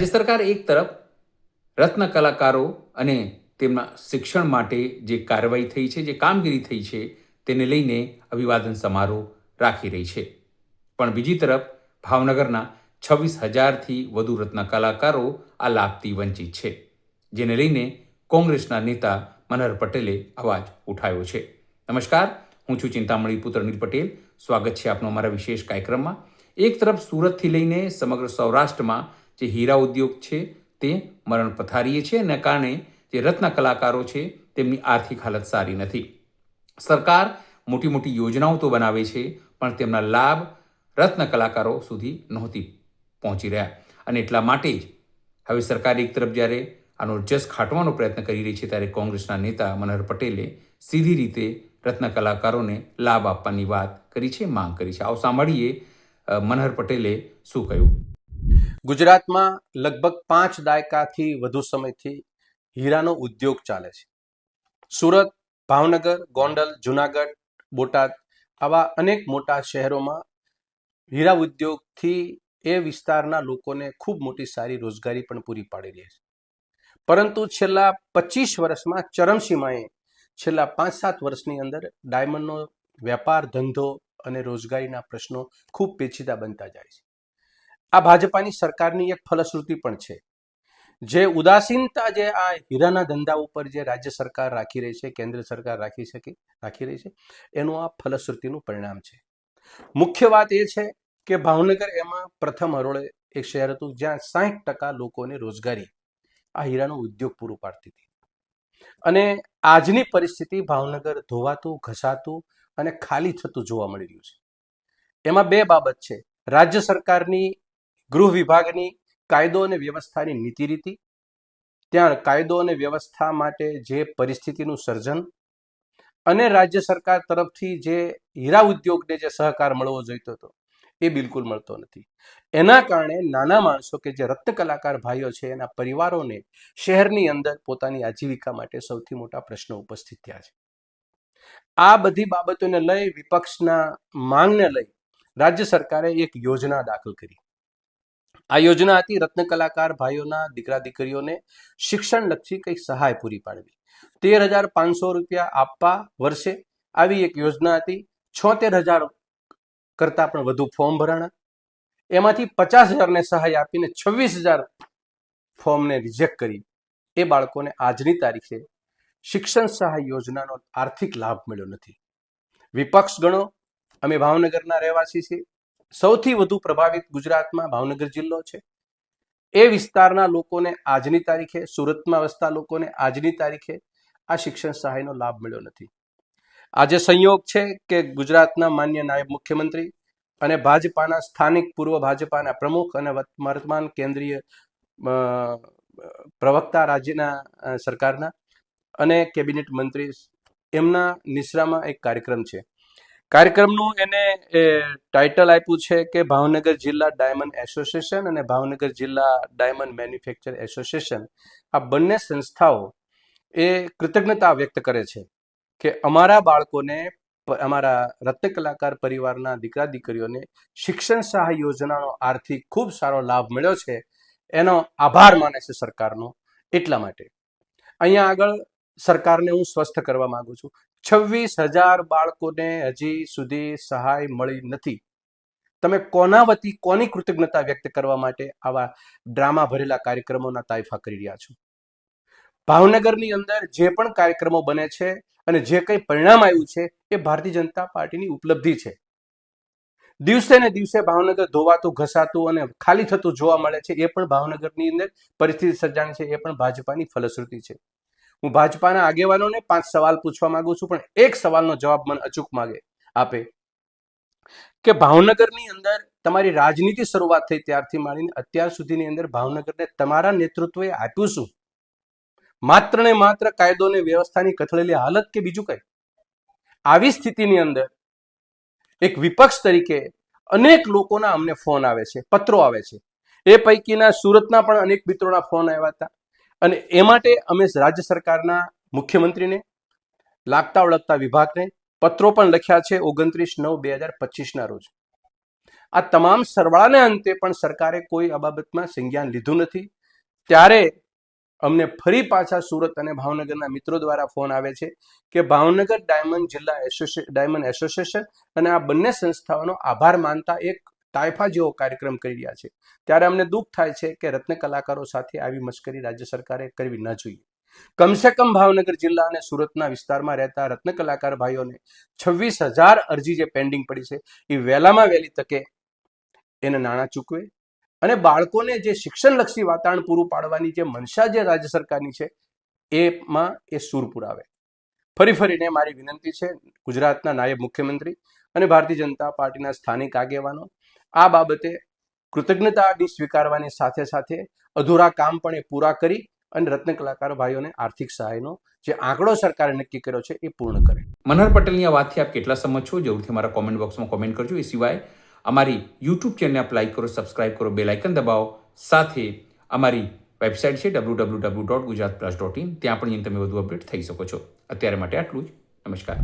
રાજ્ય સરકાર એક તરફ રત્ન કલાકારો અને તેમના શિક્ષણ માટે જે કાર્યવાહી થઈ છે, જે કામગીરી થઈ છે, તેને લઈને અભિવાદન સમારોહ રાખી રહી છે. પણ બીજી તરફ ભાવનગરના છવ્વીસ હજારથી વધુ રત્ન કલાકારો આ લાભથી વંચિત છે, જેને લઈને કોંગ્રેસના નેતા મનહર પટેલે અવાજ ઉઠાવ્યો છે. નમસ્કાર, હું છું ચિંતામણી પુત્ર નીર પટેલ. સ્વાગત છે આપનો અમારા વિશેષ કાર્યક્રમમાં. એક તરફ સુરતથી લઈને સમગ્ર સૌરાષ્ટ્રમાં જે હીરા ઉદ્યોગ છે તે મરણ પથારીએ છે અને કારણે જે રત્ન કલાકારો છે તેમની આર્થિક હાલત સારી નથી. સરકાર મોટી મોટી યોજનાઓ તો બનાવે છે, પણ તેમના લાભ રત્ન કલાકારો સુધી નહોતી પહોંચી રહ્યા. અને એટલા માટે જ હવે સરકાર એક તરફ જ્યારે આનો જસ ખાટવાનો પ્રયત્ન કરી રહી છે, ત્યારે કોંગ્રેસના નેતા મનહર પટેલે સીધી રીતે રત્ન કલાકારોને લાભ આપવાની વાત કરી છે, માંગ કરી છે. આવો સાંભળીએ મનોહર પટેલે શું કહ્યું? ગુજરાતમાં લગભગ પાંચ દાયકાથી વધુ સમયથી હીરાનો ઉદ્યોગ ચાલે છે. સુરત, ભાવનગર, ગોંડલ, જુનાગઢ, બોટાદ આવા અનેક મોટા શહેરોમાં હીરા ઉદ્યોગથી એ વિસ્તારના લોકોને ખૂબ મોટી સારી રોજગારી પણ પૂરી પાડી રહી છે. પરંતુ છેલ્લા પચીસ વર્ષમાં ચરમસીમાએ છેલ્લા પાંચ સાત વર્ષની અંદર ડાયમંડનો વેપાર ધંધો અને રોજગારીના પ્રશ્નો ખૂબ પેચીદા બનતા જાય છે. આ ભાજપાની સરકારની એક ફલશ્રુતિ પણ છે. જે ઉદાસીનતા જે આ હીરાના ધંધા ઉપર જે રાજ્ય સરકાર રાખી રહી છે, કેન્દ્ર સરકાર રાખી શકે, રાખી રહી છે, એનું આ ફલશ્રુતિનું પરિણામ છે. મુખ્ય વાત એ છે કે ભાવનગર એમાં પ્રથમ હરોળે એક શહેર હતું જ્યાં સાહીઠ ટકા લોકોને રોજગારી, આ હીરાનો ઉદ્યોગ પૂરું પાડતી હતી. અને આજની પરિસ્થિતિ ભાવનગર ધોવાતું, ઘસાતું અને ખાલી થતું જોવા મળી રહ્યું છે. એમાં બે બાબત છે. રાજ્ય સરકારની ગૃહ વિભાગની કાયદો અને વ્યવસ્થાની નીતિ રીતિ ત્યાં કાયદો અને વ્યવસ્થા માટે જે પરિસ્થિતિનું સર્જન અને રાજ્ય સરકાર તરફથી જે હીરા ઉદ્યોગને જે સહકાર મળવો જોઈતો હતો, એ બિલકુલ મળતો નથી. એના કારણે નાના માણસો કે જે રત્ન કલાકાર ભાઈઓ છે, એના પરિવારોને શહેરની અંદર પોતાની આજીવિકા માટે સૌથી મોટા પ્રશ્નો ઉપસ્થિત થયા છે. આ બધી બાબતોને લઈ વિપક્ષના માંગને લઈ રાજ્ય સરકારે એક યોજના દાખલ કરી. આ યોજના હતી રત્ન કલાકાર ભાઈઓના દીકરા દીકરીઓને શિક્ષણલક્ષી કંઈક સહાય પૂરી પાડવી. તેર હજાર પાંચસો રૂપિયા આપવા વર્ષે આવી એક યોજના હતી. છોતેર હજાર કરતાં પણ વધુ ફોર્મ ભરાણા. એમાંથી પચાસ હજારને સહાય આપીને છવ્વીસ હજાર ફોર્મને રિજેક્ટ કરી. એ બાળકોને આજની તારીખે શિક્ષણ સહાય યોજનાનો આર્થિક લાભ મળ્યો નથી. વિપક્ષ ગણો, અમે ભાવનગરના રહેવાસી છીએ. સૌથી વધુ પ્રભાવિત ગુજરાતમાં ભાવનગર જિલ્લો છે. એ વિસ્તારના લોકોને આજની તારીખે, સુરતમાં વસતા લોકોને આજની તારીખે આ શિક્ષણ સહાયનો લાભ મળ્યો નથી. આજે સંયોગ છે કે ગુજરાતના માન્ય નાયબ મુખ્યમંત્રી અને ભાજપાના સ્થાનિક પૂર્વ ભાજપાના પ્રમુખ અને વર્તમાન કેન્દ્રીય પ્રવક્તા રાજ્યના સરકારના અને કેબિનેટ મંત્રી એમના નિશ્રામાં એક કાર્યક્રમ છે. કાર્યક્રમનું એને ટાઇટલ આપ્યું છે કે ભાવનગર જિલ્લા ડાયમંડ એસોસિએશન અને ભાવનગર જિલ્લા ડાયમંડ મેન્યુફેક્ચર એસોસિએશન. આ બંને સંસ્થાઓ એ કૃતજ્ઞતા વ્યક્ત કરે છે કે અમારા બાળકોને, અમારા રત્ન કલાકાર પરિવારના દીકરા દીકરીઓને શિક્ષણ સહાય યોજનાનો આર્થિક ખૂબ સારો લાભ મળ્યો છે. એનો આભાર માને છે સરકારનો એટલા માટે. અહીંયા આગળ સરકારને હું સ્વસ્થ કરવા માંગુ છું. છવ્વીસ હજાર બાળકોને હજી સુધી સહાય મળી નથી. તમે કોના વતી કોની કૃતજ્ઞતા વ્યક્ત કરવા માટે આવા ડ્રામા ભરેલા કાર્યક્રમોના તાઇફા કરી રહ્યા છો? ભાવનગરની અંદર જે પણ કાર્યક્રમો બને છે અને જે કંઈ પરિણામ આવ્યું છે એ ભારતીય જનતા પાર્ટીની ઉપલબ્ધિ છે. દિવસે ને દિવસે ભાવનગર ધોવાતું, ઘસાતું અને ખાલી થતું જોવા મળે છે એ પણ ભાવનગરની અંદર પરિસ્થિતિ સર્જાણી છે, એ પણ ભાજપાની ફલશ્રુતિ છે. હું ભાજપાના આગેવાનોને પાંચ સવાલ પૂછવા માંગુ છું, પણ એક સવાલનો જવાબ મને અચૂક માગે, આપે. કે ભાવનગરની અંદર તમારી રાજનીતિ શરૂઆત થઈ ત્યારથી માંડીને અત્યાર સુધીની અંદર ભાવનગરને તમારા નેતૃત્વએ આપ્યું શું? માત્ર ને માત્ર કાયદો ને વ્યવસ્થાની કથળેલી હાલત કે બીજું કઈ? આવી સ્થિતિની અંદર એક વિપક્ષ તરીકે અનેક લોકોના અમને ફોન આવે છે, પત્રો આવે છે. એ પૈકીના સુરતના પણ અનેક મિત્રોના ફોન આવ્યા હતા. અને એ માટે અમે રાજ્ય સરકારના મુખ્યમંત્રીને, લાગતા ઓળખતા વિભાગને પત્રો પણ લખ્યા છે ઓગણત્રીસ નવ બે હજાર પચીસના રોજ. આ તમામ સરવાળાને અંતે પણ સરકારે કોઈ આ બાબતમાં સંજ્ઞાન લીધું નથી. ત્યારે અમને ફરી પાછા સુરત અને ભાવનગરના મિત્રો દ્વારા ફોન આવે છે કે ભાવનગર ડાયમંડ જિલ્લા એસોસિએ, ડાયમંડ એસોસિએશન અને આ બંને સંસ્થાઓનો આભાર માનતા એક તાઇફા જેવો કાર્યક્રમ કરી રહ્યા છે. ત્યારે અમને દુઃખ થાય છે કે રત્ન કલાકારો સાથે આવી મશ્કરી રાજ્ય સરકારે કરવી ન જોઈએ. કમસે કમ ભાવનગર જિલ્લા અને સુરતના વિસ્તારમાં રહેતા રત્ન કલાકાર ભાઈઓને છવ્વીસ હજાર અરજી જે પેન્ડિંગ પડી છે, એ વહેલામાં વહેલી તકે એને નાણાં ચૂકવે અને બાળકોને જે શિક્ષણલક્ષી વાતાવરણ પૂરું પાડવાની જે મનસા જે રાજ્ય સરકારની છે, એમાં એ સૂર પુરાવે. ફરી ફરીને મારી વિનંતી છે ગુજરાતના નાયબ મુખ્યમંત્રી અને ભારતીય જનતા પાર્ટીના સ્થાનિક આગેવાનો આ બાબતે કૃતજ્ઞતાની સ્વીકારવાની સાથે સાથે અધૂરા કામ પણ એ પૂરા કરી અને રત્ન કલાકાર ભાઈઓને આર્થિક સહાયનો જે આંકડો સરકારે નક્કી કર્યો છે એ પૂર્ણ કરે. મનહર પટેલની આ વાતથી આપ કેટલા સમજ છો? જરૂરથી અમારા કોમેન્ટ બોક્સમાં કોમેન્ટ કરજો. એ સિવાય અમારી યુટ્યુબ ચેનલને આપ લાઈક કરો સબસ્ક્રાઇબ કરો બે લાઇકન દબાવો. સાથે અમારી વેબસાઇટ છે W W W dot Gujarat plus dot in ત્યાં પણ તમે વધુ અપડેટ થઈ શકો છો. અત્યારે માટે આટલું જ. નમસ્કાર.